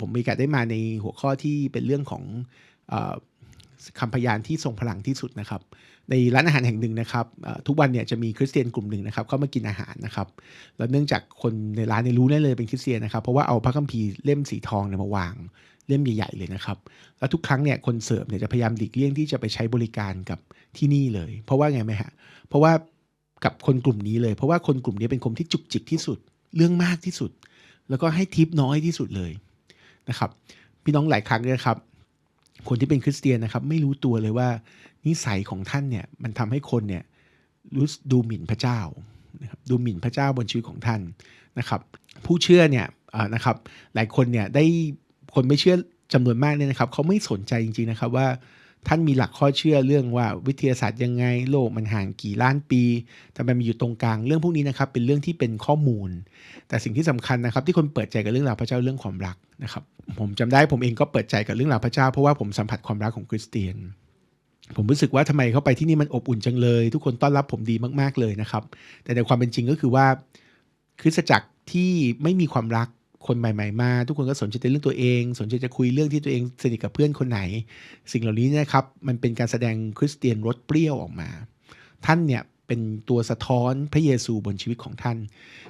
ผมมีโอกาสได้มาในหัวข้อที่เป็นเรื่องของอคำพยานที่ทรงพลังที่สุดนะครับ ในร้านอาหารแห่งหนึ่งนะครับทุกวันเนี่ยจะมีคริสเตียนกลุ่มหนึ่งนะครับเข้ามากินอาหารนะครับแล้วเนื่องจากคนในร้านเนี่ยรู้ได้เลยเป็นคริสเตียนนะครับเพราะว่าเอาพระคัมภีร์เล่มสีทองเนี่ยมาวางเล่มใหญ่ๆเลยนะครับ แล้วทุกครั้งเนี่ยคนเสิร์ฟเนี่ยจะพยายามหลีกเลี่ยงที่จะไปใช้บริการกับที่นี่เลย เพราะว่าไงไหมฮะเพราะว่ากับคนกลุ่มนี้เลย เพราะว่าคนกลุ่มนี้เป็นคนที่จุกจิกที่สุด เรื่องมากที่สุด แล้วก็ให้ทิปน้อยที่สุดเลย นะครับ พี่น้องหลายครั้งนะครับ คนที่เป็นคริสเตียนนะครับ ไม่รู้ตัวเลยว่านิสัยของท่านเนี่ยมันทำให้คนเนี่ยรู้สึกดูหมิ่นพระเจ้านะครับดูหมิ่นพระเจ้าบนชีวิตของท่านนะครับ ผู้เชื่อเนี่ยนะครับ หลายคนเนี่ยได้คนไม่เชื่อจำนวนมากเนี่ยนะครับ เขาไม่สนใจจริงๆนะครับว่า ท่านมีหลักข้อเชื่อเรื่องว่าวิทยาศาสตร์ยังไง โลกมันห่างกี่ล้านปีทำไมมันอยู่ตรงกลางเรื่องพวกนี้นะครับ เป็นเรื่องที่เป็นข้อมูล แต่สิ่งที่สำคัญนะครับ ที่คนเปิดใจกับเรื่องราวพระเจ้าเรื่องความรักนะครับ ผมจำได้ผมเองก็เปิดใจกับเรื่องราวพระเจ้าเพราะว่าผมสัมผัสความรักของคริสเตียน ผมรู้สึกว่าทำไมเข้าไปที่นี่มันอบอุ่นจังเลย ทุกคนต้อนรับผมดีมาก ๆเลยนะครับ แต่ในความเป็นจริงก็คือว่าคริสตจักรที่ไม่มีความรัก คนใหม่ ๆ มา ทุกคนก็สนใจแต่เรื่องตัวเอง สนใจจะคุยเรื่องที่ตัวเองสนิทกับเพื่อนคนไหน สิ่งเหล่านี้นะครับมันเป็นการแสดงคริสเตียนรสเปรี้ยวออกมา ท่านเนี่ยเป็นตัวสะท้อนพระเยซูบนชีวิตของท่าน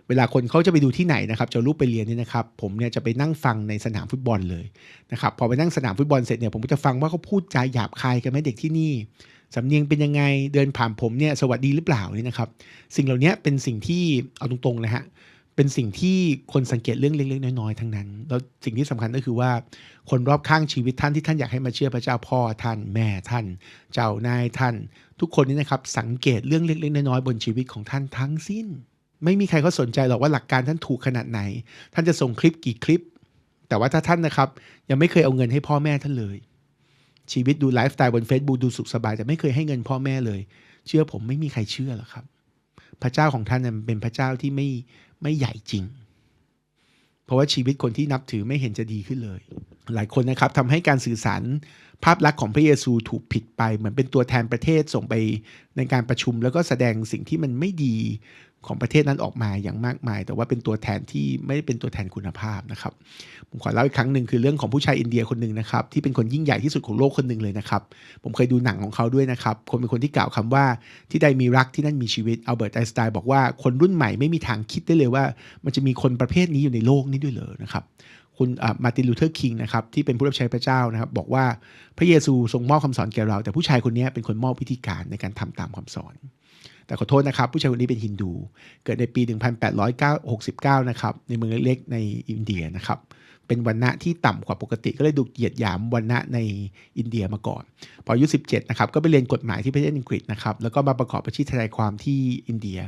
เวลาคนเขาจะไปดูที่ไหนนะครับจะรูปไปเรียนเนี่ยนะครับ ผมเนี่ยจะไปนั่งฟังในสนามฟุตบอลเลยนะครับพอไปนั่งสนามฟุตบอลเสร็จเนี่ยผมก็จะฟังว่าเขาพูดจาหยาบคายกันไหมเด็กที่นี่สำเนียงเป็นยังไงเดินผ่านผมเนี่ยสวัสดีหรือเปล่านี่นะครับ สิ่งเหล่านี้เป็นสิ่งที่เอาตรงๆนะฮะ เป็นสิ่งที่คนสังเกตเรื่องเล็กๆน้อยๆทั้งนั้น แล้วสิ่งที่สำคัญก็คือว่า คนรอบข้างชีวิตท่านที่ท่านอยากให้มาเชื่อพระเจ้าพ่อท่านแม่ท่าน เจ้านายท่าน ทุกคนนี่นะครับสังเกตเรื่องเล็กๆน้อยๆบนชีวิตของท่านทั้งสิ้น ไม่มีใครเขาสนใจหรอกว่าหลักการท่านถูกขนาดไหน ท่านจะส่งคลิปกี่คลิป แต่ว่าถ้าท่านนะครับ ยังไม่เคยเอาเงินให้พ่อแม่ท่านเลย ชีวิตดูไลฟ์สไตล์บน Facebook ดูสุขสบายแต่ไม่เคยให้เงินพ่อแม่เลย เชื่อผมไม่มีใครเชื่อหรอกครับ พระเจ้าของท่านนั้นเป็นพระเจ้าที่ไม่ไม่ใหญ่จริง เพราะว่าชีวิตคนที่นับถือไม่เห็นจะดีขึ้นเลย หลายคนนะครับทำให้การสื่อสารภาพลักษณ์ของพระเยซูถูกผิดไป เหมือนเป็นตัวแทนประเทศส่งไปในการประชุม แล้วก็แสดงสิ่งที่มันไม่ดี ของประเทศนั้นออกมาอย่างมากมาย แต่ว่าเป็นตัวแทนที่ไม่ได้เป็นตัวแทนคุณภาพนะครับผมขอเล่าอีกครั้งหนึ่งคือเรื่องของผู้ชายอินเดียคนหนึ่งนะครับที่เป็นคนยิ่งใหญ่ที่สุดของโลกคนหนึ่งเลยนะครับผมเคยดูหนังของเขาด้วยนะครับคนเป็นคนที่กล่าวคำว่าที่ใดมีรักที่นั่นมีชีวิตอัลเบิร์ตไอน์สไตน์บอกว่าคนรุ่นใหม่ไม่มีทางคิดได้เลยว่า มันจะมีคนประเภทนี้อยู่ในโลกนี้ด้วยเลยนะครับคุณมาร์ตินลูเทอร์คิงนะครับที่เป็นผู้รับใช้พระเจ้านะครับบอกว่าพระเยซูทรงมอบคำสอนแก่เรา แต่ผู้ชายคนนี้เป็นคนมอบวิธีการในการทำตามคำสอน แต่ขอโทษนะครับ ผู้ชายคนนี้เป็นฮินดู เกิดในปี 1869 นะครับในเมืองเล็กๆในอินเดียนะครับเป็นวันณะที่ต่ำกว่าปกติก็เลยดูเหยียดหยามวันณะในอินเดียมาก่อน พออายุ 17 นะครับ ก็ไปเรียนกฎหมายที่ประเทศอังกฤษนะครับ แล้วก็มาประกอบอาชีพทนายความที่อินเดีย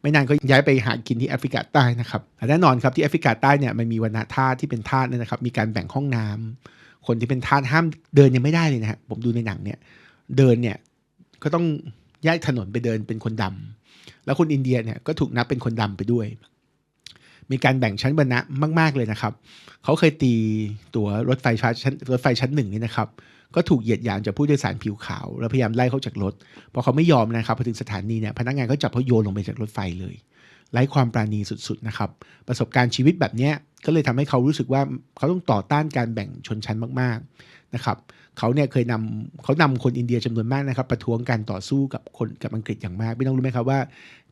ไม่นานก็ย้ายไปหากินที่แอฟริกาใต้นะครับและแน่นอนครับที่แอฟริกาใต้เนี่ยมันมีวันณะท่าที่เป็นท่าเนี่ยนะครับ มีการแบ่งห้องน้ำคนที่เป็นท่าห้ามเดินยังไม่ได้เลยนะฮะผมดูในหนังเนี่ยเดินเนี่ยก็ต้อง ย้ายถนนไปเดินเป็นคนดำแล้วคนอินเดียเนี่ยก็ถูกนับเป็นคนดำไปด้วย มีการแบ่งชั้นวรรณะมาก ๆเลยนะครับ เขาเคยตีตั๋วรถไฟชั้นรถไฟชั้นหนึ่งนี่นะครับ ก็ถูกเหยียดหยามจากผู้โดยสารผิวขาว แล้วพยายามไล่เขาจากรถพอเขาไม่ยอมนะครับพอถึงสถานีเนี่ยพนักงานก็จับเขาโยนลงไปจากรถไฟเลยไร้ความปราณีสุดๆนะครับ ประสบการณ์ชีวิตแบบเนี้ยก็เลยทำให้เขารู้สึกว่าเขาต้องต่อต้านการแบ่งชนชั้นมากๆนะครับ เขาเนี่ยเคยนำเขานำคนอินเดียจำนวนมากนะครับ ประท้วงการต่อสู้กับคนกับอังกฤษอย่างมาก ไม่ต้องรู้ไหมครับว่า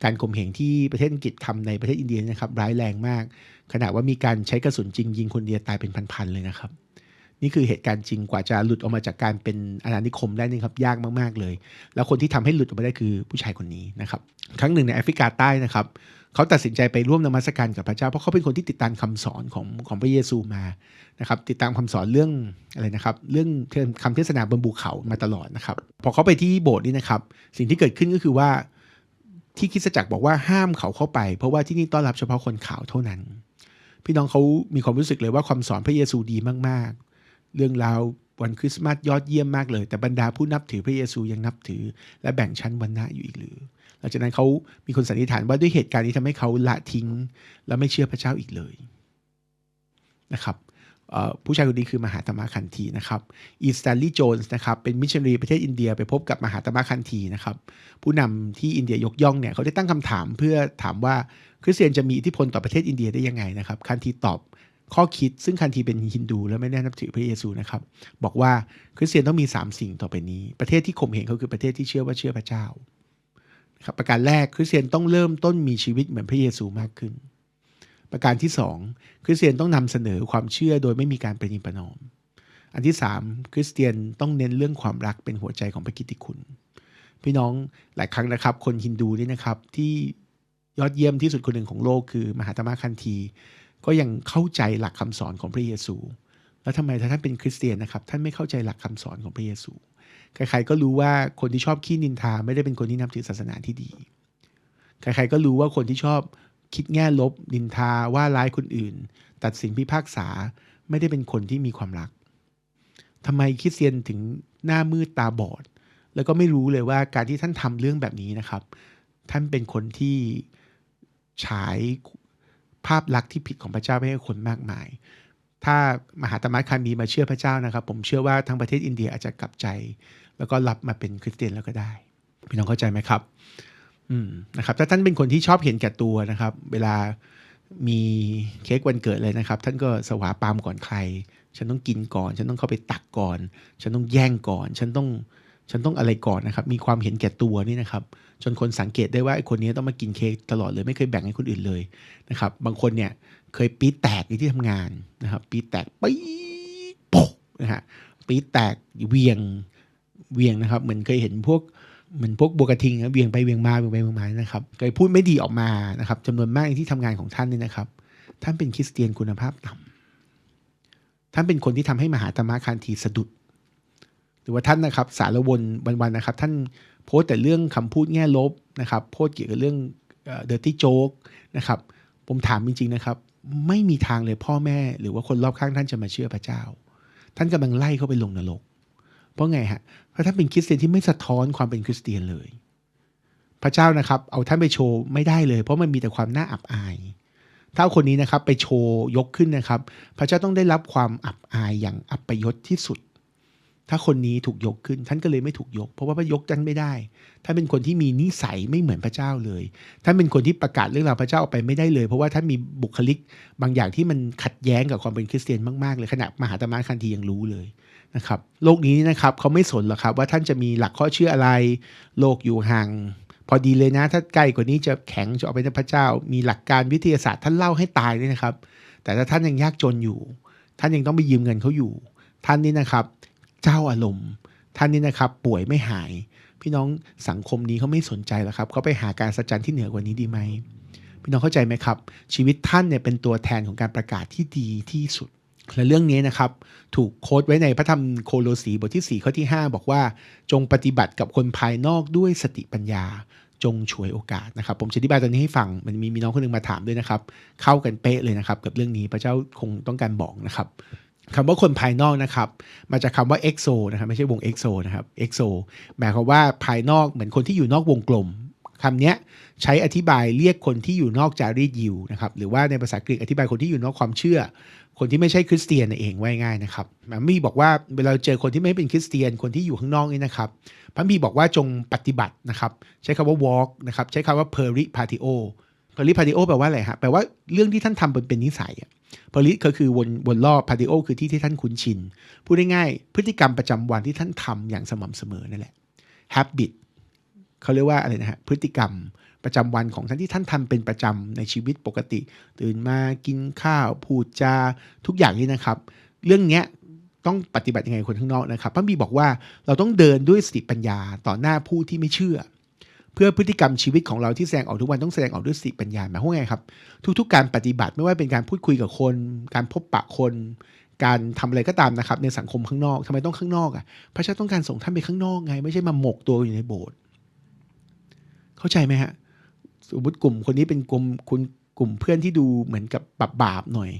การข่มเหงที่ประเทศอังกฤษทำในประเทศอินเดียนะครับร้ายแรงมาก ขณะว่ามีการใช้กระสุนจริงยิงคนอินเดียตายเป็นพันๆเลยนะครับนี่คือเหตุการณ์จริงกว่าจะหลุดออกมาจากการเป็นอาณานิคมได้นี่ครับยากมากๆเลย แล้วคนที่ทำให้หลุดออกมาได้คือผู้ชายคนนี้นะครับ ครั้งหนึ่งในแอฟริกาใต้นะครับ เขาตัดสินใจไปร่วมนมัสการกับพระเจ้า เพราะเขาเป็นคนที่ติดตามคำสอนของของพระเยซูมานะครับ ติดตามคำสอนเรื่องอะไรนะครับ เรื่องคำเทศนาบนภูเขามาตลอดนะครับ พอเขาไปที่โบสถ์นี่นะครับ สิ่งที่เกิดขึ้นก็คือว่าที่คริสตจักรบอกว่าห้ามเขาเข้าไป เพราะว่าที่นี่ต้อนรับเฉพาะคนขาวเท่านั้น พี่น้องเขามีความรู้สึกเลยว่าความสอนพระเยซูดีมากๆ เรื่องราววันคริสต์มาสยอดเยี่ยมมากเลย แต่บรรดาผู้นับถือพระเยซูยังนับถือ และแบ่งชั้นวรรณะอยู่อีกหรือ หลังจากนั้นเขามีคนสันนิษฐานว่าด้วยเหตุการณ์นี้ทำให้เขาละทิ้ง และไม่เชื่อพระเจ้าอีกเลยนะครับผู้ชายคนนี้คือมหาตมคันธีนะครับอีสตันลีย์โจนส์นะครับเป็นมิชชันนารีประเทศอินเดียไปพบกับมหาตมคันธีนะครับผู้นำที่อินเดียยกย่องเนี่ยเขาได้ตั้งคำถามเพื่อถามว่าคริสเตียนจะมีอิทธิพลต่อประเทศอินเดียได้ยังไงนะครับคันธีตอบข้อคิดซึ่งคันทีเป็นฮินดู และไม่ได้นับถือพระเยซูนะครับบอกว่าคริสเตียนต้องมี 3 สิ่งต่อไปนี้ ประเทศที่ข่มเหงเขาคือประเทศที่เชื่อว่าเชื่อพระเจ้า ครับประการแรกคริสเตียนต้องเริ่มต้นมีชีวิตเหมือนพระเยซูมากขึ้น ประการที่ 2 คริสเตียนต้องนำเสนอความเชื่อโดยไม่มีการประนีประนอม อันที่ 3 คริสเตียนต้องเน้นเรื่องความรักเป็นหัวใจของพระกิตติคุณ พี่น้องหลายครั้งนะครับ คนฮินดูนี่นะครับที่ยอดเยี่ยมที่สุดคนหนึ่งของโลกคือมหาตมะคันธีก็ยังเข้าใจหลักคำสอนของพระเยซู แล้วทำไมถ้าท่านเป็นคริสเตียนนะครับท่านไม่เข้าใจหลักคำสอนของพระเยซู ใครๆก็รู้ว่าคนที่ชอบขี้นินทาไม่ได้เป็นคนที่นับถือศาสนาที่ดี ใครๆก็รู้ว่าคนที่ชอบคิดแง่ลบนินทาว่าร้ายคนอื่น ตัดสินพิพากษาไม่ได้เป็นคนที่มีความรักทำไมคริสเตียนถึงหน้ามืดตาบอด แล้วก็ไม่รู้เลยว่าการที่ท่านทำเรื่องแบบนี้นะครับ ท่านเป็นคนที่ฉายภาพลักษณ์ที่ผิดของพระเจ้าไปให้คนมากมาย ถ้ามหาตมะคามีมาเชื่อพระเจ้านะครับ ผมเชื่อว่าทั้งประเทศอินเดียอาจจะกลับใจ แล้วก็รับมาเป็นคริสเตียนแล้วก็ได้พี่น้องเข้าใจไหมครับ อืมนะครับ ถ้าท่านเป็นคนที่ชอบเห็นแก่ตัวนะครับ เวลามีเค้กวันเกิดเลยนะครับ ท่านก็สวาปามก่อนใคร ฉันต้องกินก่อน ฉันต้องเข้าไปตักก่อน ฉันต้องแย่งก่อน ฉันต้อง ฉันต้องอะไรก่อนนะครับ มีความเห็นแก่ตัวนี่นะครับ จนคนสังเกตได้ว่าไอ้คนนี้ต้องมากินเค้กตลอดเลยไม่เคยแบ่งให้คนอื่นเลยนะครับ บางคนเนี่ยเคยปี๊แตกในที่ทำงานนะครับ ปี๊แตกปี๊ปกนะฮะปี๊แตกเวียงเวียงนะครับ เหมือนเคยเห็นพวกเหมือนพวกบัวกระทิงเวียงไปเวียงมาเวียงไปเวียงมานะครับเคยพูดไม่ดีออกมานะครับจำนวนมากในที่ทำงานของท่านนี่นะครับ ท่านเป็นคริสเตียนคุณภาพต่ำท่านเป็นคนที่ทำให้มหาตมคานทีสะดุด รือว่าท่านนะครับสารวนวันๆนะครับ ท่านโพสแต่เรื่องคำพูดแง่ลบนะครับโพสเกี่ยวกับเรื่องเดอร์ตี้โจ๊กนะครับผมถามจริงๆนะครับ ไม่มีทางเลยพ่อแม่ หรือว่าคนรอบข้างท่านจะมาเชื่อพระเจ้า ท่านกำลังไล่เขาไปลงนรก เพราะไงฮะเพราะท่านเป็นคริสเตียนที่ไม่สะท้อนความเป็นคริสเตียนเลย พระเจ้านะครับ เอาท่านไปโชว์ไม่ได้เลย เพราะมันมีแต่ความน่าอับอายถ้าคนนี้นะครับไปโชว์ยกขึ้นนะครับ พระเจ้าต้องได้รับความอับอายอย่างอับประยศที่สุด ถ้าคนนี้ถูกยกขึ้นท่านก็เลยไม่ถูกยก เพราะว่าพระยกท่านไม่ได้ท่านเป็นคนที่มีนิสัยไม่เหมือนพระเจ้าเลยท่านเป็นคนที่ประกาศเรื่องราวพระเจ้าออกไปไม่ได้เลย เพราะว่าท่านมีบุคลิกบางอย่างที่มันขัดแย้งกับความเป็นคริสเตียนมากๆเลยขณะมหาตมะคันธียังรู้เลยนะครับโลกนี้นะครับเขาไม่สนหรอกครับว่าท่านจะมีหลักข้อเชื่ออะไร โลกอยู่ห่างพอดีเลยนะ ถ้าใกล้กว่านี้จะแข็งจะออกไปเป็นพระเจ้า มีหลักการวิทยาศาสตร์ท่านเล่าให้ตายเลยนะครับ แต่ถ้าท่านยังยากจนอยู่ ท่านยังต้องไปยืมเงินเขาอยู่ ท่านนี่นะครับ เจ้าอารมณ์ท่านนี้นะครับป่วยไม่หาย พี่น้องสังคมนี้เขาไม่สนใจแล้วครับเขาไปหาการสัจจันที่เหนือกว่านี้ดีไหมพี่น้องเข้าใจไหมครับ ชีวิตท่านเนี่ยเป็นตัวแทนของการประกาศที่ดีที่สุด และเรื่องนี้นะครับถูกโค้ดไว้ในพระธรรมโคโลสีบทที่ 4 ข้อที่ 5 บอกว่า จงปฏิบัติกับคนภายนอกด้วยสติปัญญา จงช่วยโอกาสนะครับ ผมจะอธิบายตอนนี้ให้ฟังมันมีมีน้องคนนึงมาถามด้วยนะครับ เข้ากันเป๊ะเลยนะครับ กับเรื่องนี้พระเจ้าคงต้องการบอกนะครับ คำว่าคนภายนอกนะครับมาจากคาว่า exo นะครับไม่ใช่วง exo นะครับ exo หมายความว่าภายนอกเหมือนคนที่อยู่นอกวงกลมคำนี้ใช้อธิบายเรียกคนที่อยู่นอกจารีตยิวนะครับหรือว่าในภาษากรีกอธิบายคนที่อยู่นอกความเชื่อ คนที่ไม่ใช่คริสเตียนเองไว้ง่ายนะครับมันมีบอกว่าเวลาเจอคนที่ไม่เป็นคริสเตียนคนที่อยู่ข้างนอกนี่นะครับพระมีบอกว่าจงปฏิบัตินะครับ ใช้คำว่า walk นะครับใช้คำว่า peripatio peripatio แปลว่าอะไรฮะแปลว่าเรื่องที่ท่านทำเป็นเป็นนิสัยพลิก็คือวนวนรอบพาดิโอคือที่ที่ท่านคุ้นชิน พูดง่ายๆพฤติกรรมประจำวันที่ท่านทำอย่างสม่ำเสมอนั่นแหละ habit เขาเรียกว่าอะไรนะฮะพฤติกรรมประจำวันของท่านที่ท่านทำเป็นประจำในชีวิตปกติ ตื่นมากินข้าว พูดจาทุกอย่างนี้นะครับ เรื่องนี้ต้องปฏิบัติยังไงคนข้างนอกนะครับพระบีบอกว่าเราต้องเดินด้วยสติปัญญาต่อหน้าผู้ที่ไม่เชื่อ พื่อพฤติกรรมชีวิตของเราที่แสดงออกทุกวันต้องแสดงออกด้วยสติปัญญาหมายความว่าไงครับ ทุกๆ การปฏิบัติไม่ว่าเป็นการพูดคุยกับคน การพบปะคน การทำอะไรก็ตามนะครับในสังคมข้างนอกทำไมต้องข้างนอกอะพระเจ้าต้องการส่งท่านไปข้างนอกไง ไม่ใช่มาหมกตัวอยู่ในโบสถ์เข้าใจไหมฮะสมมติกลุ่มคนนี้เป็นกลุ่มคุณกลุ่มเพื่อนที่ดูเหมือนกับบาปบาปหน่อย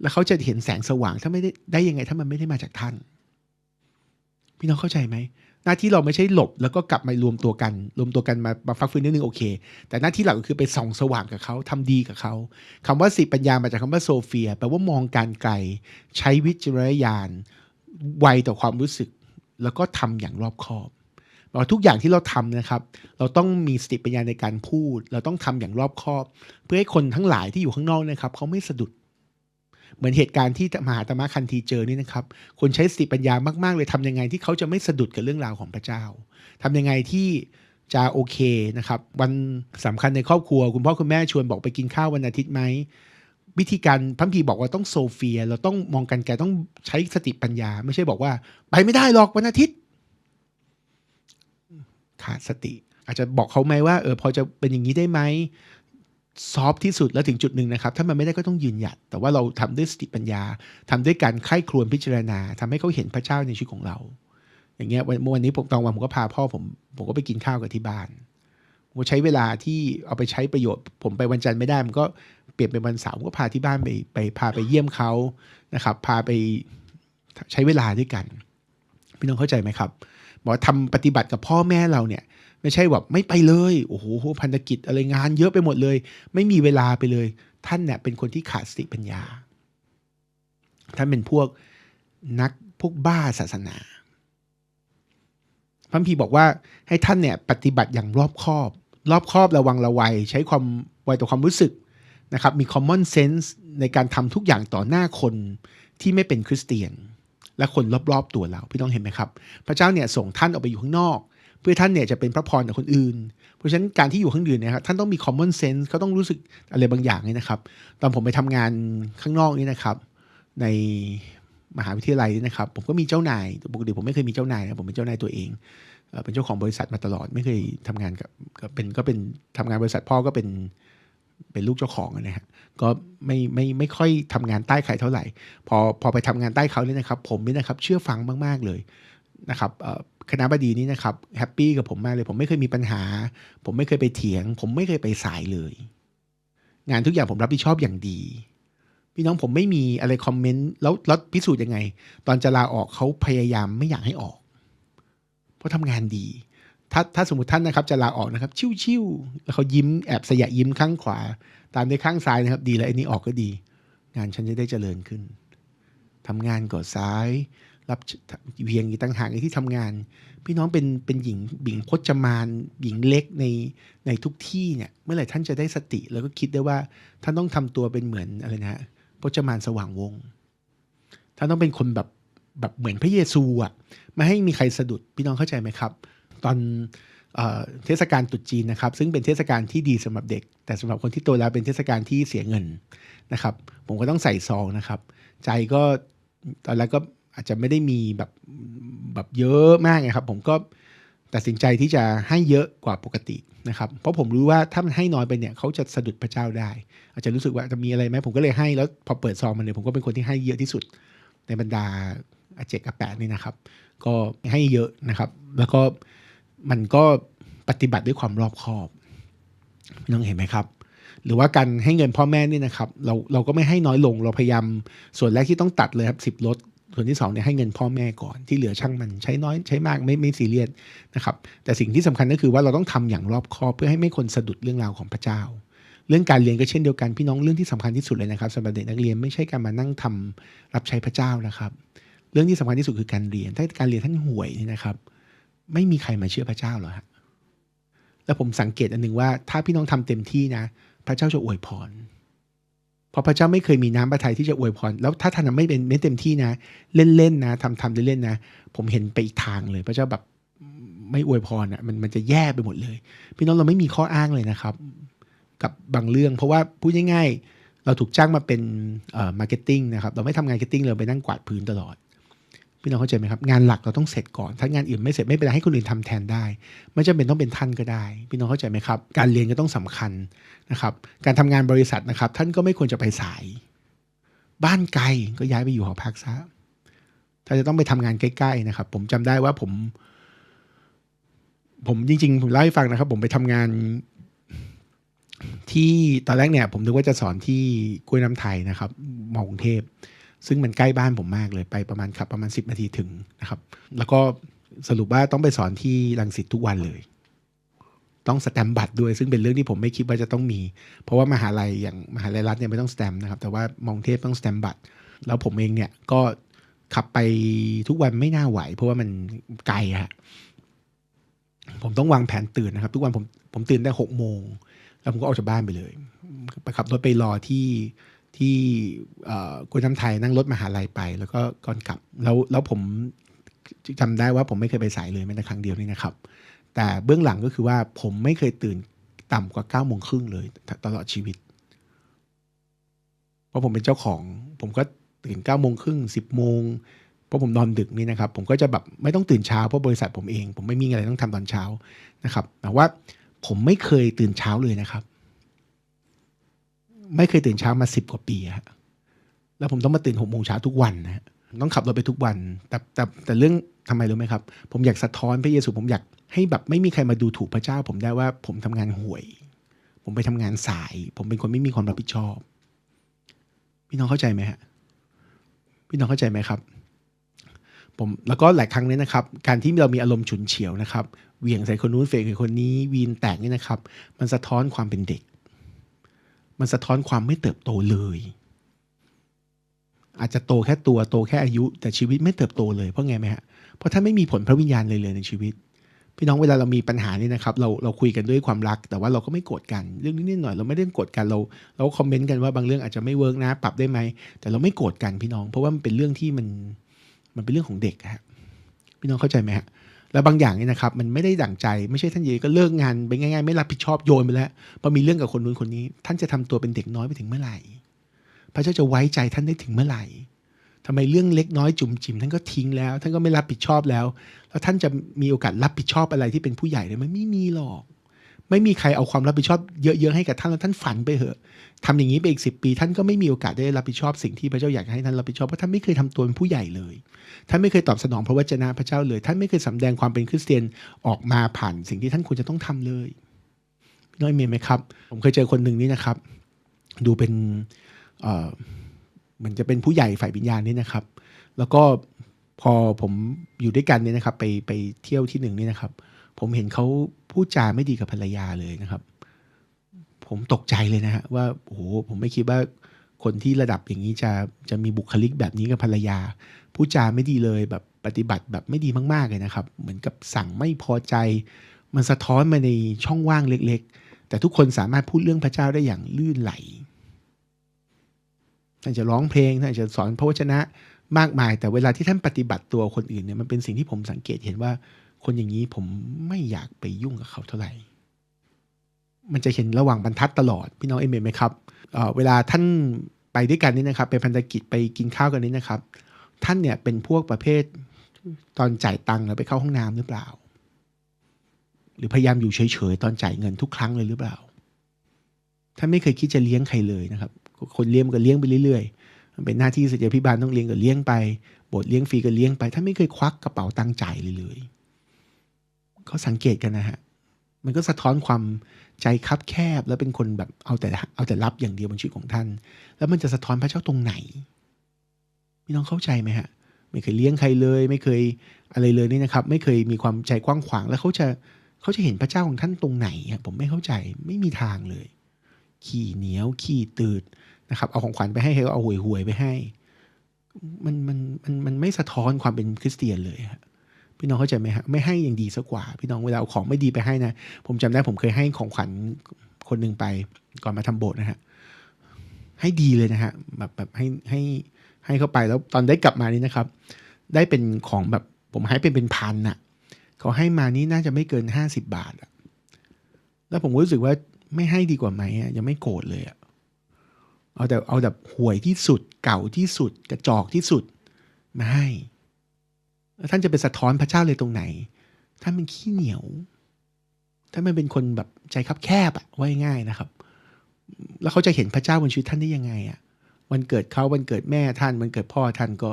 แล้วเขาจะเห็นแสงสว่างถ้าไม่ได้ได้ยังไงถ้ามันไม่ได้มาจากท่าน พี่น้องเข้าใจไหม หน้าที่เราไม่ใช่หลบแล้วก็กลับมารวมตัวกัน รวมตัวกันมามาฟักฟื้นนิดนึงโอเค แต่หน้าที่หลักก็คือไปส่องสว่างกับเขาทำดีกับเขาคำว่าสิปัญญามาจากคำว่าโซเฟียแปลว่ามองการไกล ใช้วิจารณญาณไวต่อความรู้สึก แล้วก็ทำอย่างรอบคอบว่าทุกอย่างที่เราทำนะครับ เราต้องมีสติปัญญาในการพูด เราต้องทำอย่างรอบคอบ เพื่อให้คนทั้งหลายที่อยู่ข้างนอกนะครับเขาไม่สะดุด เหมือนเหตุการณ์ที่มหาตมะคันทีเจอนี่นะครับ คนใช้สติปัญญามาก ๆ เลยทำยังไงที่เขาจะไม่สะดุดกับเรื่องราวของพระเจ้าทำยังไงที่จะโอเคนะครับ วันสำคัญในครอบครัว คุณพ่อคุณแม่ชวนบอกไปกินข้าววันอาทิตย์ไหมวิธีการพัมพีบอกว่าต้องโซเฟีย เราต้องมองกันแกต้องใช้สติปัญญา ไม่ใช่บอกว่า ไปไม่ได้หรอกวันอาทิตย์ขาดสติ อาจจะบอกเขาไหมว่าเออพอจะเป็นอย่างนี้ได้ไหม ซอฟที่สุดแล้วถึงจุดหนึ่งนะครับ ถ้ามันไม่ได้ก็ต้องยืนหยัด แต่ว่าเราทำด้วยสติปัญญาทำด้วยการไข้ครวญพิจารณาทำให้เขาเห็นพระเจ้าในชีวิตของเรา อย่างเงี้ยวันวันนี้ผมตอนวันผมก็พาพ่อผม ผมก็ไปกินข้าวกับที่บ้านผมใช้เวลาที่เอาไปใช้ประโยชน์ ผมไปวันจันทร์ไม่ได้มันก็เปลี่ยนเป็นวันเสาร์ก็พาที่บ้านไปไปพาไปเยี่ยมเขานะครับ พาไปใช้เวลาด้วยกัน พี่น้องเข้าใจไหมครับบอกทำปฏิบัติกับพ่อแม่เราเนี่ย ไม่ใช่แบบไม่ไปเลยโอ้โหพันธกิจอะไรงานเยอะไปหมดเลย ไม่มีเวลาไปเลย ท่านเนี่ยเป็นคนที่ขาดสติปัญญา ท่านเป็นพวกนักพวกบ้าศาสนาพระพีบอกว่าให้ท่านเนี่ยปฏิบัติอย่างรอบคอบ รอบคอบระวังระวัย ใช้ความไวต่อความรู้สึกนะครับมี common sense ในการทำทุกอย่างต่อหน้าคนที่ไม่เป็นคริสเตียน และคนรอบๆตัวเรา พี่น้องเห็นไหมครับ พระเจ้าเนี่ยส่งท่านออกไปอยู่ข้างนอก พื่อท่านเนี่ยจะเป็นพระพรกับคนอื่น เพราะฉะนั้นการที่อยู่ข้างอื่นนี่ยครับท่านต้องมี common sense เขาต้องรู้สึกอะไรบางอย่างนี่นะครับ ตอนผมไปทำงานข้างนอกนี่นะครับ ในมหาวิทยาลัยนี่นะครับ ผมก็มีเจ้านายปกติผมไม่เคยมีเจ้านายนะผมเป็นเจ้านายตัวเองเป็นเจ้าของบริษัทมาตลอด ไม่เคยทำงานกับเป็นก็เป็นทำงานบริษัทพ่อก็เป็นเป็นลูกเจ้าของนะฮะก็ไม่ไม่ไม่ค่อยทำงานใต้ใครเท่าไหร่ พอพอไปทำงานใต้เขาเนี่ยนะครับ ผมนี่นะครับเชื่อฟังมาก ๆเลยนะครับ คณะบดีนี้นะครับแฮปปี้กับผมมากเลย ผมไม่เคยมีปัญหา ผมไม่เคยไปเถียง ผมไม่เคยไปสายเลย งานทุกอย่างผมรับผิดชอบอย่างดี พี่น้องผมไม่มีอะไรคอมเมนต์แล้วแล้วพิสูจน์ยังไง ตอนจะลาออกเขาพยายามไม่อยากให้ออก เพราะทำงานดี ถ้าถ้าสมมติท่านนะครับ จะลาออกนะครับ ชิวๆแล้วเขายิ้มแอบสยะยิ้มข้างขวา ตามด้วยข้างซ้ายนะครับ ดีแล้วไอ้นี้ออกก็ดี งานฉันจะได้เจริญขึ้นทำงานก่อซ้าย รับเพียงอีกต่างหากในที่ทำงาน พี่น้องเป็นเป็นหญิงหญิงพจมานหญิงเล็กในในทุกที่เนี่ยเมื่อไหร่ท่านจะได้สติแล้วก็คิดได้ว่าท่านต้องทำตัวเป็นเหมือนอะไรนะพจมานสว่างวงท่านต้องเป็นคนแบบแบบเหมือนพระเยซูอะไม่ให้มีใครสะดุดพี่น้องเข้าใจไหมครับ ตอนเทศกาลตรุษจีนนะครับ ซึ่งเป็นเทศกาลที่ดีสำหรับเด็ก แต่สำหรับคนที่โตแล้วเป็นเทศกาลที่เสียเงินนะครับ ผมก็ต้องใส่ซองนะครับ ใจก็ตอนแรกก็ อาจจะไม่ได้มีแบบแบบเยอะมากนะครับ ผมก็ตัดสินใจที่จะให้เยอะกว่าปกตินะครับ เพราะผมรู้ว่าถ้ามันให้น้อยไปเนี่ยเขาจะสะดุดพระเจ้าได้ อาจจะรู้สึกว่าจะมีอะไรไหมผมก็เลยให้แล้วพอเปิดซองมันเลยผมก็เป็นคนที่ให้เยอะที่สุด ในบรรดาอาเจกอาแปดนี่นะครับ ก็ให้เยอะนะครับ แล้วก็มันก็ปฏิบัติด้วยความรอบคอบน้องเห็นไหมครับหรือว่าการให้เงินพ่อแม่นี่นะครับ เราเราก็ไม่ให้น้อยลงเราพยายามส่วนแรกที่ต้องตัดเลยครับสิบลด ส่วนที่2เนี่ยให้เงินพ่อแม่ก่อนที่เหลือช่างมันใช้น้อยใช้มากไม่ไม่ซีเรียสนะครับแต่สิ่งที่สำคัญก็คือว่าเราต้องทำอย่างรอบคอบเพื่อให้ไม่คนสะดุดเรื่องราวของพระเจ้า เรื่องการเรียนก็เช่นเดียวกันพี่น้องเรื่องที่สำคัญที่สุดเลยนะครับสำหรับเด็กนักเรียนไม่ใช่การมานั่งทำรับใช้พระเจ้านะครับ เรื่องที่สำคัญที่สุดคือการเรียน ถ้าการเรียนท่านห่วยนี่นะครับ ไม่มีใครมาเชื่อพระเจ้าหรอกฮะแล้วผมสังเกตอันหนึ่งว่าถ้าพี่น้องทำเต็มที่นะ พระเจ้าจะอวยพร ราะพระเจ้าไม่เคยมีน้ำประทัยที่จะอวยพร แล้วถ้าท่านไม่เป็นไม่เต็มที่นะ เล่นๆนะทำทำเล่นๆนะ ผมเห็นไปอีกทางเลย พระเจ้าแบบไม่อวยพรอะมันมันจะแย่ไปหมดเลย พี่น้องเราไม่มีข้ออ้างเลยนะครับ กับบางเรื่อง เพราะว่าพูดง่ายๆ เราถูกจ้างมาเป็นเอ่อมาร์เก็ตติ้งนะครับ เราไม่ทำงานมาร์เก็ตติ้งเราไปนั่งกวาดพื้นตลอด พี่น้องเข้าใจไหมครับงานหลักเราต้องเสร็จก่อน ถ้างานอื่นไม่เสร็จไม่เป็นไรให้คนอื่นทำแทนได้ ไม่จำเป็นต้องเป็นท่านก็ได้ พี่น้องเข้าใจไหมครับ การเรียนก็ต้องสำคัญนะครับ การทำงานบริษัทนะครับ ท่านก็ไม่ควรจะไปสาย บ้านไกลก็ย้ายไปอยู่หอพักซะถ้าจะต้องไปทำงานใกล้ๆนะครับ ผมจำได้ว่าผม ผมจริงๆผมเล่าให้ฟังนะครับ ผมไปทำงานที่ตอนแรกเนี่ย ผมนึกว่าจะสอนที่กล้วยน้ำไทยนะครับมอกรุงเทพ ซึ่งมันใกล้บ้านผมมากเลยไปประมาณขับประมาณสิบนาทีถึงนะครับ แล้วก็สรุปว่าต้องไปสอนที่รังสิตทุกวันเลย ต้องสแตมบัตรด้วย ซึ่งเป็นเรื่องที่ผมไม่คิดว่าจะต้องมี เพราะว่ามหาลัยอย่างมหาลัยรัฐเนี่ยไม่ต้องสแตมนะครับ แต่ว่ามองเทพต้องสแตมบัตรแล้วผมเองเนี่ยก็ขับไปทุกวันไม่น่าไหว เพราะว่ามันไกลฮะผมต้องวางแผนตื่นนะครับ ทุกวันผมผมตื่นได้หกโมงแล้วผมก็ออกจากบ้านไปเลยไปขับรถไปรอที่ ที่กวนน้ำไทยนั่งรถมหาลัยไป แล้วก็ก่อนกลับ แล้วแล้วผมจำได้ว่าผมไม่เคยไปสายเลยแม้แต่ครั้งเดียวนี่นะครับ แต่เบื้องหลังก็คือว่าผมไม่เคยตื่นต่ำกว่าเก้าโมงครึ่งเลย ตลอดชีวิต เพราะผมเป็นเจ้าของ ผมก็ตื่นเก้าโมงครึ่งสิบโมงเพราะผมนอนดึกนี่นะครับ ผมก็จะแบบไม่ต้องตื่นเช้าเพราะบริษัทผมเอง ผมไม่มีอะไรต้องทำตอนเช้านะครับแต่ว่าผมไม่เคยตื่นเช้าเลยนะครับ ไม่เคยตื่นเช้ามาสิบกว่าปีฮะแล้วผมต้องมาตื่นหกโมงเช้าทุกวันนะต้องขับรถไปทุกวัน แต่แต่แต่เรื่องทำไมรู้ไหมครับ ผมอยากสะท้อนพระเยซูผมอยากให้แบบไม่มีใครมาดูถูกพระเจ้า ผมได้ว่าผมทำงานห่วย ผมไปทำงานสาย ผมเป็นคนไม่มีความรับผิดชอบ พี่น้องเข้าใจไหมฮะพี่น้องเข้าใจไหมครับ ผมแล้วก็หลายครั้งนี้นะครับ การที่เรามีอารมณ์ฉุนเฉียวนะครับเหวี่ยงใส่คนนู้นเฟกใส่คนนี้วีนแตกนี่นะครับ มันสะท้อนความเป็นเด็ก มันสะท้อนความไม่เติบโตเลย อาจจะโตแค่ตัวโตแค่อายุ แต่ชีวิตไม่เติบโตเลยเพราะไงไหมฮะเพราะท่านไม่มีผลพระวิญญาณเลยเลยในชีวิต พี่น้องเวลาเรามีปัญหานี่นะครับ เราเราคุยกันด้วยความรัก แต่ว่าเราก็ไม่โกรธกันเรื่องนี้นิดหน่อยเราไม่ได้โกรธกันเราเราคอมเมนต์กันว่าบางเรื่องอาจจะไม่เวิร์กนะ ปรับได้ไหมแต่เราไม่โกรธกันพี่น้อง เพราะว่ามันเป็นเรื่องที่มันมันเป็นเรื่องของเด็กฮะพี่น้องเข้าใจไหมฮะ แล้วบางอย่างเนี่ยนะครับมันไม่ได้ดั่งใจไม่ใช่ท่านเยก็เลิกงานไปง่ายๆ ไม่รับผิดชอบโยนไปแล้วพอมีเรื่องกับคนนู้นคนนี้ ท่านจะทำตัวเป็นเด็กน้อยไปถึงเมื่อไหร่ พระเจ้าจะไว้ใจท่านได้ถึงเมื่อไหร่ทำไมเรื่องเล็กน้อยจุ่มจิ๋มท่านก็ทิ้งแล้ว ท่านก็ไม่รับผิดชอบแล้ว แล้วท่านจะมีโอกาสรับผิดชอบอะไรที่เป็นผู้ใหญ่เลยมันไม่มีหรอก ไม่มีใครเอาความรับผิดชอบเยอะๆให้กับท่านแล้วท่านฝันไปเหอะทำอย่างนี้ไปอีกสิปี ท่านก็ไม่มีโอกาสได้รับผิดชอบสิ่งที่พระเจ้าอยากให้ท่านรับผิดชอบเพราะท่านไม่เคยทำตัวเป็นผู้ใหญ่เลย ท่านไม่เคยตอบสนองพระวจนะพระเจ้าเลย ท่านไม่เคยสำแดงความเป็นคริสเตียนออกมาผ่านสิ่งที่ท่านควรจะต้องทำเลยน้อยเมยไหมครับ ผมเคยเจอคนหนึ่งนี่นะครับ ดูเป็นเอ่อเหมือนจะเป็นผู้ใหญ่ฝ่ายวิญญาณนี่นะครับ แล้วก็พอผมอยู่ด้วยกันเนี่ยนะครับ ไปไปเที่ยวที่หนึ่งนี่นะครับ ผมเห็นเขาพูดจาไม่ดีกับภรรยาเลยนะครับ ผมตกใจเลยนะฮะว่าโอ้โหผมไม่คิดว่าคนที่ระดับอย่างนี้จะจะมีบุคลิกแบบนี้กับภรรยาพูดจาไม่ดีเลยแบบปฏิบัติแบบไม่ดีมากๆเลยนะครับ เหมือนกับสั่งไม่พอใจ มันสะท้อนมาในช่องว่างเล็ก ๆ แต่ทุกคนสามารถพูดเรื่องพระเจ้าได้อย่างลื่นไหลท่านจะร้องเพลงท่านจะสอนพระวจนะมากมาย แต่เวลาที่ท่านปฏิบัติตัวคนอื่นเนี่ยมันเป็นสิ่งที่ผมสังเกตเห็นว่า คนอย่างนี้ผมไม่อยากไปยุ่งกับเขาเท่าไหร่ มันจะเห็นระหว่างบรรทัดตลอด พี่น้องเอเมนไหมครับเเวลาท่านไปด้วยกันนี่นะครับไปพันธกิจไปกินข้าวกันนี่นะครับ ท่านเนี่ยเป็นพวกประเภทตอนจ่ายตังค์แล้วไปเข้าห้องน้ำหรือเปล่า หรือพยายามอยู่เฉยๆตอนจ่ายเงินทุกครั้งเลยหรือเปล่า ท่านไม่เคยคิดจะเลี้ยงใครเลยนะครับ คนเลี้ยงก็เลี้ยงไปเรื่อยๆมันเป็นหน้าที่ศิษยาพิบาลต้องเลี้ยงก็เลี้ยงไปบทเลี้ยงฟรีก็เลี้ยงไปท่านไม่เคยควักกระเป๋าตังค์จ่ายเลยเลย เขาสังเกตกันนะฮะ มันก็สะท้อนความใจคับแคบ แล้วเป็นคนแบบเอาแต่เอาแต่รับอย่างเดียวบนชีวิตของท่าน แล้วมันจะสะท้อนพระเจ้าตรงไหนพี่น้องเข้าใจไหมฮะ ไม่เคยเลี้ยงใครเลย ไม่เคยอะไรเลยนี่นะครับ ไม่เคยมีความใจกว้างขวาง แล้วเขาจะเขาจะเห็นพระเจ้าของท่านตรงไหนผมไม่เข้าใจไม่มีทางเลย ขี้เหนียวขี้ตืดนะครับ เอาของขวัญไปให้เขาเอาหวยหวยไปให้ มันมันมันมันไม่สะท้อนความเป็นคริสเตียนเลยครับ พี่น้องเข้าใจไหมฮะไม่ให้อย่างดีสักว่า พี่น้องเวลาเอาของไม่ดีไปให้นะ ผมจำได้ผมเคยให้ของขวัญคนหนึ่งไป ก่อนมาทำโบสถ์นะฮะให้ดีเลยนะฮะแบบแบบให้ให้ให้เข้าไปแล้วตอนได้กลับมานี่นะครับ ได้เป็นของแบบผมให้เป็นเป็นพันอะเขาให้มานี่น่าจะไม่เกินห้าสิบบาทอะแล้วผมรู้สึกว่าไม่ให้ดีกว่าไหมอะยังไม่โกรธเลยอะเอาแต่เอาแบบห่วยที่สุดเก่าที่สุดกระจอกที่สุดมาให้ ท่านจะเป็นสะท้อนพระเจ้าเลยตรงไหน ท่านเป็นขี้เหนียว ท่านไม่เป็นคนแบบใจคับแคบอะว่าง่ายนะครับ แล้วเขาจะเห็นพระเจ้าบนชีวิตท่านได้ยังไงอะวันเกิดเขาวันเกิดแม่ท่านวันเกิดพ่อท่านก็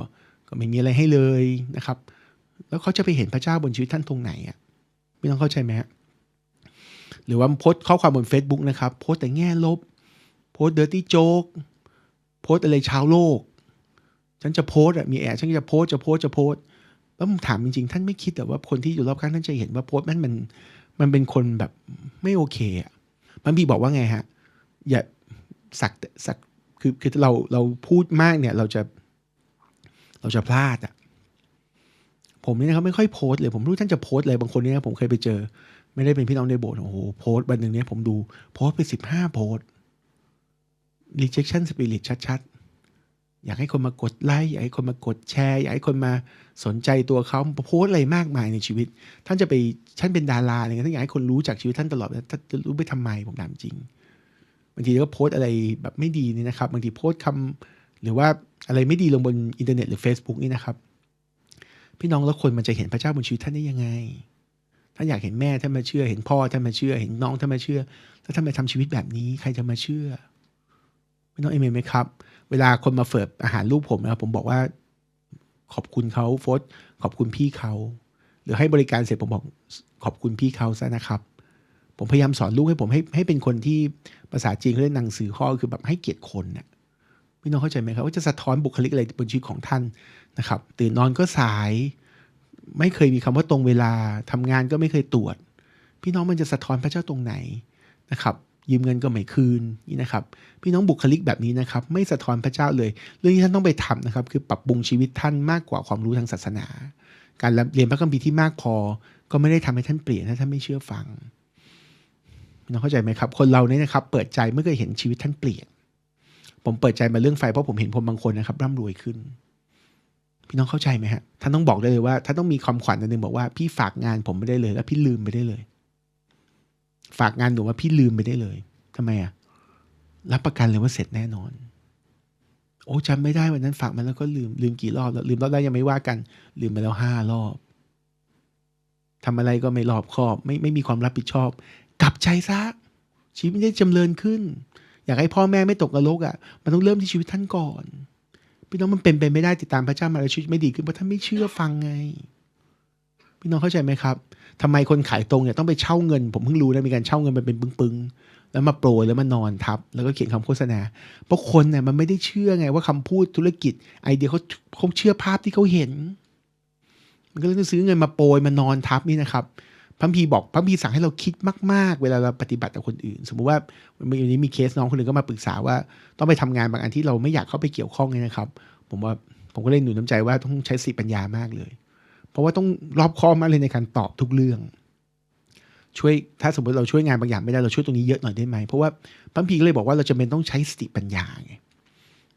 ก็ไม่มีอะไรให้เลยนะครับ แล้วเขาจะไปเห็นพระเจ้าบนชีวิตท่านตรงไหนอะไม่ต้องเข้าใจไหมฮะหรือว่าโพสข้อความบน Facebook นะครับ โพสแต่แง่ลบ โพสเดอร์ตี้โจ๊กโพสอะไรชาวโลก ฉันจะโพสอะมีแอบฉันจะโพสจะโพสจะโพส แล้วผมถามจริงๆ ท่านไม่คิดแต่ว่าคนที่อยู่รอบข้างท่านจะเห็นว่าโพสต์นั้นมันมันเป็นคนแบบไม่โอเคอะมันพี่บอกว่าไงฮะ อย่าสักสักคือคือเราเราพูดมากเนี่ยเราจะเราจะพลาดอะผมเนี่นะครับไม่ค่อยโพสเลย ผมรู้ท่านจะโพสอะไรบางคนเนี่ยผมเคยไปเจอ ไม่ได้เป็นพี่น้องในโบสถ์โอ้โหโพสวันหนึ่งเนี่ยผมดูโพสไปสิบห้าโพส rejection spirit ชัดๆ อยากให้คนมากดไลค์อยากให้คนมากดแชร์อยากให้คนมาสนใจตัวเขาโพสอะไรมากมายในชีวิต ท่านจะไปท่านเป็นดาราอะไรเงี้ยท่านอยากให้คนรู้จากชีวิตท่านตลอดท่านจะรู้ไปทำไมผมถามจริงบางทีก็โพสอะไรแบบไม่ดีนี่นะครับบางทีโพสต์คำหรือว่าอะไรไม่ดีลงบนอินเทอร์เน็ตหรือ Facebook นี่นะครับ พี่น้องแล้วคนมันจะเห็นพระเจ้าบนชีวิตท่านได้ยังไงท่านอยากเห็นแม่ท่านมาเชื่อ เห็นพ่อท่านมาเชื่อ เห็นน้องท่านมาเชื่อแล้วท่านมาทำชีวิตแบบนี้ ใครจะมาเชื่อพี่น้องเอเมนไหมครับ เวลาคนมาเฟิร์อาหารลูกผมนะครับผมบอกว่า ขอบคุณเขาโฟสขอบคุณพี่เขาหรือให้บริการเสร็จผมบอกขอบคุณพี่เขาซะนะครับ ผมพยายามสอนลูกให้ผมให้ให้เป็นคนที่ภาษาจีนเขาเรียกหนังสือข้อคือแบบให้เกียรติคนเนี่ยพี่น้องเข้าใจไหมครับว่าจะสะท้อนบุคลิกอะไรบนชีวิตของท่านนะครับ ตื่นนอนก็สาย ไม่เคยมีคำว่าตรงเวลาทำงานก็ไม่เคยตรวจ พี่น้องมันจะสะท้อนพระเจ้าตรงไหนนะครับ ยืมเงินก็ไม่คืนนี่นะครับพี่น้องบุคลิกแบบนี้นะครับไม่สะท้อนพระเจ้าเลย เรื่องที่ท่านต้องไปทำนะครับคือปรับปรุงชีวิตท่านมากกว่าความรู้ทางศาสนา การเรียนพระคัมภีร์ที่มากพอ ก็ไม่ได้ทำให้ท่านเปลี่ยนถ้าท่านไม่เชื่อฟังพี่น้องเข้าใจไหมครับ คนเราเนี่ยนะครับเปิดใจเมื่อเคยเห็นชีวิตท่านเปลี่ยน ผมเปิดใจมาเรื่องไฟเพราะผมเห็นคนบางคนนะครับร่ำรวยขึ้นพี่น้องเข้าใจไหมฮะท่านต้องบอกได้เลยว่าท่านต้องมีความขวัญอันหนึ่งบอกว่าพี่ฝากงานผมไม่ได้เลย แล้วพี่ลืมไปได้เลย ฝากงานหนูว่าพี่ลืมไปได้เลยทำไมอะรับประกันเลยว่าเสร็จแน่นอน โอ้จำไม่ได้วันนั้นฝากมันแล้วก็ลืมลืมกี่รอบแล้วลืมรอบแรกยังไม่ว่ากัน ลืมไปแล้วห้ารอบทำอะไรก็ไม่รอบคอบ ไม่ไม่มีความรับผิดชอบ กลับใจซะชีวิตไม่ได้จำเริญขึ้น อยากให้พ่อแม่ไม่ตกนรกอะ มันต้องเริ่มที่ชีวิตท่านก่อนพี่น้องมันเป็นไปไม่ได้ติดตามพระเจ้ามาแล้วชีวิตไม่ดีขึ้นเพราะท่านไม่เชื่อฟังไง พี่น้องเข้าใจไหมครับ ทำไมคนขายตรงเนี่ยต้องไปเช่าเงิน ผมเพิ่งรู้นะมีการเช่าเงินมันเป็นปึ้งๆ แล้วมาโปรยแล้วมานอนทับ แล้วก็เขียนคำโฆษณาเพราะคนเนี่ยมันไม่ได้เชื่อไงว่าคำพูดธุรกิจไอเดียเขาเขาเชื่อภาพที่เขาเห็น มันก็เลยต้องซื้อเงินมาโปรยมานอนทับนี่นะครับพระพีบอกพระพีสั่งให้เราคิดมาก ๆ เวลาเราปฏิบัติกับคนอื่น สมมุติว่าวันนี้มีเคสน้องคนหนึ่งก็มาปรึกษาว่าต้องไปทำงานบางอันที่เราไม่อยากเข้าไปเกี่ยวข้องเนี่ยนะครับ ผมว่าผมก็เลยหนุนน้ำใจว่าต้องใช้สติปัญญามากเลย เพราะว่าต้องรอบคอบมากเลยในการตอบทุกเรื่อง ช่วยถ้าสมมติเราช่วยงานบางอย่างไม่ได้เราช่วยตรงนี้เยอะหน่อยได้ไหมเพราะว่าพระพีก็เลยบอกว่าเราจะเป็นต้องใช้สติปัญญาไง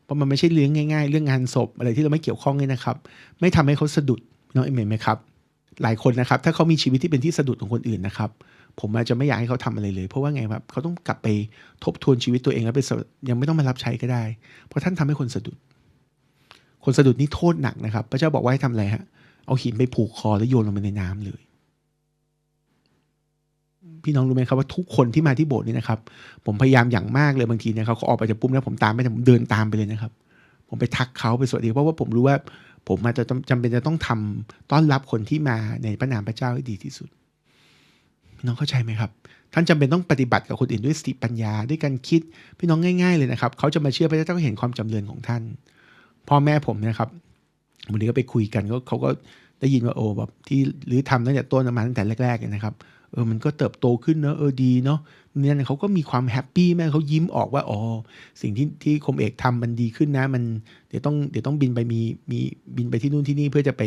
เพราะมันไม่ใช่เรื่องง่าย ๆ เรื่องงานศพอะไรที่เราไม่เกี่ยวข้องเนี่ยนะครับ ไม่ทำให้เขาสะดุดน้องเอเมนไหมครับ หลายคนนะครับ ถ้าเขามีชีวิตที่เป็นที่สะดุดของคนอื่นนะครับ ผมอาจจะไม่อยากให้เขาทำอะไรเลย เพราะว่าไงครับเขาต้องกลับไปทบทวนชีวิตตัวเองแล้วไปยังไม่ต้องมารับใช้ก็ได้ เพราะท่านทำให้คนสะดุด คนสะดุดนี่โทษหนักนะครับ พระเจ้าบอกว่าให้ทำอะไรฮะ เอาหินไปผูกคอแล้วโยนลงไปในน้ำเลย พี่น้องรู้ไหมครับว่าทุกคนที่มาที่โบสถ์นี่นะครับ ผมพยายามอย่างมากเลยบางทีนะครับเขาออกไปจากปุ้มแล้วผมตามไม่แต่ผมเดินตามไปเลยนะครับ ผมไปทักเขาไปสวัสดีเพราะว่าผมรู้ว่า ผมอาจจะจำเป็นจะต้องทำต้อนรับคนที่มาในพระนามพระเจ้าให้ดีที่สุดพี่น้องเข้าใจไหมครับท่านจำเป็นต้องปฏิบัติกับคนอื่นด้วยสติปัญญาด้วยการคิดพี่น้องง่าย ๆ เลยนะครับ เขาจะมาเชื่อพระเจ้าต้องเห็นความจำเริญของท่าน พ่อแม่ผมนะครับ วันนี้ก็ไปคุยกันก็เขาก็ได้ยินว่าโอ้แบบที่หรือทำตั้งแต่ต้นมาตั้งแต่แรกๆนะครับเออมันก็เติบโตขึ้นเนอะเออดีเนาะเนี่ยเขาก็มีความแฮปปี้แม่เขายิ้มออกว่าอ๋อสิ่งที่ที่คมเอกทำมันดีขึ้นนะมันเดี๋ยวต้องเดี๋ยวต้องบินไปมีมีบินไปที่นู่นที่นี่เพื่อจะไป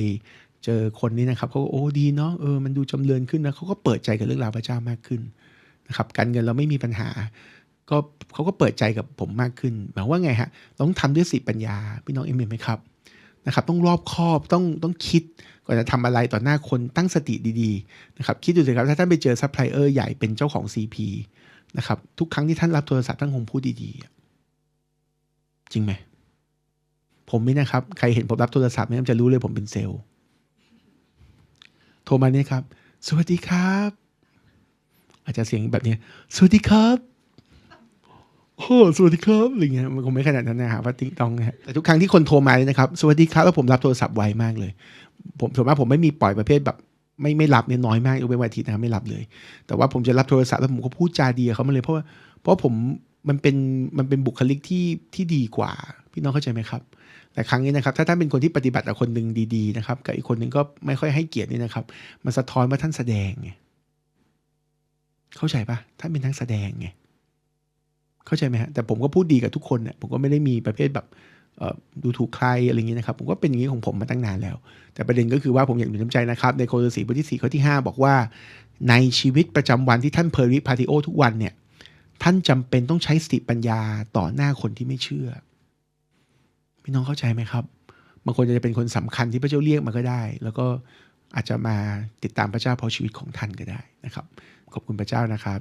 เจอคนนี้นะครับเขาก็โอ้ดีเนาะเออมันดูจำเริญขึ้นนะเขาก็เปิดใจกับเรื่องราวพระเจ้ามากขึ้นนะครับการเงินเราไม่มีปัญหา ก็เขาก็เปิดใจกับผมมากขึ้นหมายว่าไงฮะต้องทำด้วยสติปัญญาพี่น้องเอ็มเอ็มไหมครับ นะครับต้องรอบคอบต้องต้องคิดก่อนจะทำอะไรต่อหน้าคนตั้งสติดีๆนะครับคิดดูสิครับถ้าท่านไปเจอซัพพลายเออร์ใหญ่เป็นเจ้าของ CP นะครับทุกครั้งที่ท่านรับโทรศัพท์ท่านคงพูดดีๆ จริงไหม ผมนี่นะครับ ใครเห็นผมรับโทรศัพท์เนี่ยจะรู้เลยผมเป็นเซลล์ โทรมาเนี่ยครับ สวัสดีครับ อาจจะเสียงแบบนี้ สวัสดีครับ โอ้สวัสดีครับอะไรเงี้ยมันคงไม่ขนาดนั้นนะฮะว่าติ๊งต้องนะฮะแต่ทุกครั้งที่คนโทรมาเลยนะครับ สวัสดีครับแล้วผมรับโทรศัพท์ไวมากเลย ผมส่วนมากผมไม่มีปล่อยประเภทแบบไม่ไม่รับเนี่ยน้อยมากยกเว้นวันอาทิตย์นะไม่รับเลย แต่ว่าผมจะรับโทรศัพท์แล้วผมก็พูดจาดีเขามาเลยเพราะว่าเพราะผมมันเป็นมันเป็นบุคลิกที่ที่ดีกว่า พี่น้องเข้าใจไหมครับ แต่ครั้งนี้นะครับ ถ้าท่านเป็นคนที่ปฏิบัติกับคนหนึ่งดีๆนะครับกับอีกคนหนึ่งก็ไม่ค่อยให้เกียรตินี่นะครับ มันสะท้อนว่าท่านแสดงไงเข้าใจปะท่านเป็นทั้งแสดงไง เข้าใจไหมฮะแต่ผมก็พูดดีกับทุกคนเนี่ยผมก็ไม่ได้มีประเภทแบบดูถูกใครอะไรอย่างนี้นะครับ ผมก็เป็นอย่างนี้ของผมมาตั้งนานแล้ว แต่ประเด็นก็คือว่าผมอยากหนุนน้ำใจนะครับ ในโคโลสีบทที่ 4 ข้อที่ 5 บอกว่า ในชีวิตประจำวันที่ท่านเพอริพาติโอทุกวันเนี่ย ท่านจำเป็นต้องใช้สติปัญญาต่อหน้าคนที่ไม่เชื่อพี่น้องเข้าใจไหมครับบางคนจะเป็นคนสำคัญที่พระเจ้าเรียกมาก็ได้ แล้วก็อาจจะมาติดตามพระเจ้าเพราะชีวิตของท่านก็ได้นะครับ ขอบคุณพระเจ้านะครับ